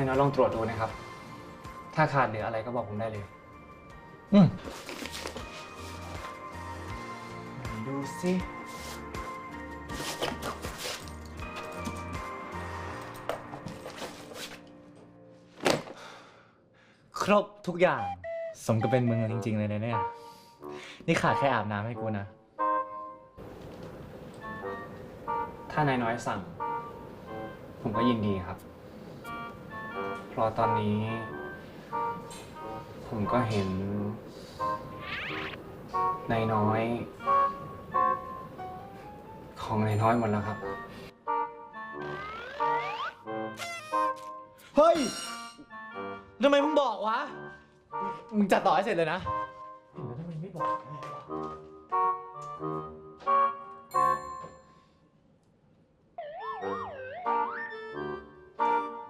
นายน้อยลองตรวจดูนะครับ ถ้าขาดเหลืออะไรก็บอกผมได้เลย อืมไหนดูสิครบทุกอย่าง สมกับเป็นมึงจริง ๆ เลยนะเนี่ย นี่ขาดแค่อาบน้ำให้กูนะ ถ้านายน้อยสั่ง ผมก็ยินดีครับเพ ราะตอนนี้ ผมก็เห็นนายน้อย ของนายน้อยหมดแล้วครับ เฮ้ย ทำไมมึงบอกวะ มึงจัดต่อให้เสร็จเลยนะ แล้วทำไมไม่บอก